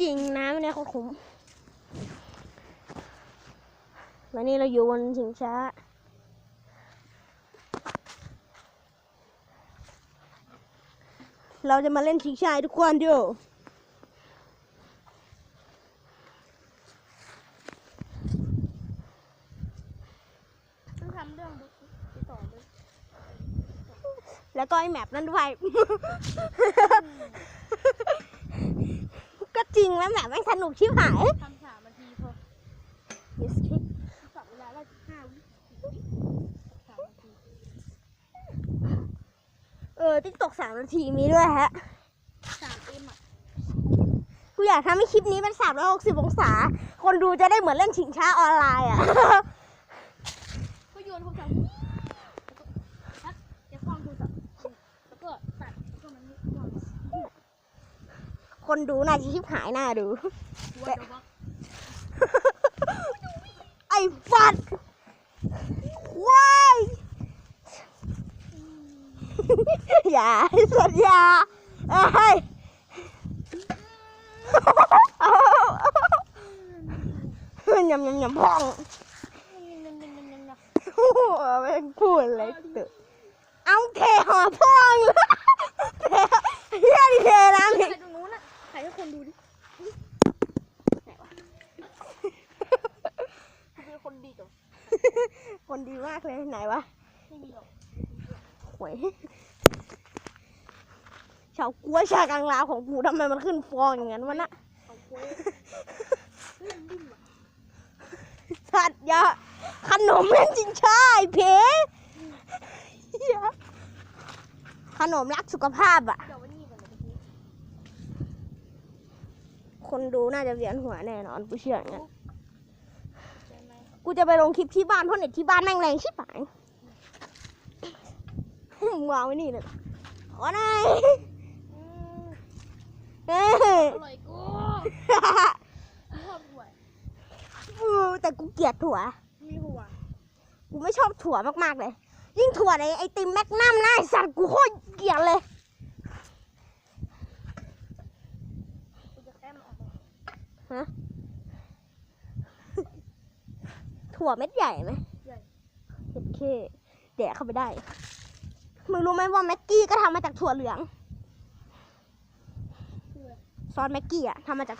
จริงน้ำเนี่ยเขาคุ้มแล้วนี่เราอยู่บนชิงช้า เราจะมาเล่นชิงช้าให้ทุกคนดูต้องทำเดูไปต่อเลยแล้วก็ไอแมปนั่นด้วย ก็จริงแล้วแมปแม่งสนุกชิบหายทำสามนาทีพอ Yes จับเวลาได้ห้าวิสามนาทีเออติ๊กตกสามนาทีมีด้วยฮะสามเอ็มอะกูอยากทำให้คลิปนี้เป็น360องศา คนดูจะได้เหมือนเล่นชิงช้าออนไลน์อะ ก็โยนโทรศัพท์แล้วก็ชักจะคล้องโทรศัพท์แล้วก็ตัดแล้วก็มันไม่คล้อง คนดูน่าจะชิบหายหน้าดูหัวจะบล็อกไอ้ฟัดว้ายอย่าไอ้สัตว์อย่าเอ้ยยำยำยำพองไม่พูดเลยตึเอาเทหอพองเทเฮียดิเทน้ำ ใคร อีก ตรงนู้นน่ะใครให้คนดูดิไหนวะคือคนดีกับ คนดีมากเลยไหนวะไม่มีหรอกหวยชาวกล้วยชากลางลาวของกูทำไมมันขึ้นฟองอย่างนั้นวะน่ะเขาโค้ยเฮ้ยมันดิ้นว่ะสัตว์อยาขนมเล่นจริงใช่เพเหี้ยขนมรักสุขภาพอะเดี๋ยววันนี้ก่อนเดี๋ยววันนี้คนดูน่าจะเวียนหัวแน่นอนกูเชื่ออย่างนั้นได้ไหม กูจะไปลงคลิปที่บ้านเพราะเน็ตที่บ้านแม่งแรงชิบหายมึงวางไว้นี่เลยขอหน่อยอืมเอ้ยอร่อยกูชอบหัวอือแต่กูเกลียดถั่ว มีหัวกูไม่ชอบถั่วมากๆเลย ยิ่งถั่วในไอติมแมกนัมนะไอสัตว์กูโคตรเกลียดเลย กูจะแต้มนออกมา ถั่วเม็ดใหญ่ไหมใหญ่โอเคแดกเข้าไปได้ มึงรู้ไหมว่าแม็กกี้ก็ทำมาจากถั่วเหลืองคืออะไรซอสแม็กกี้อะทำมาจากถั่ว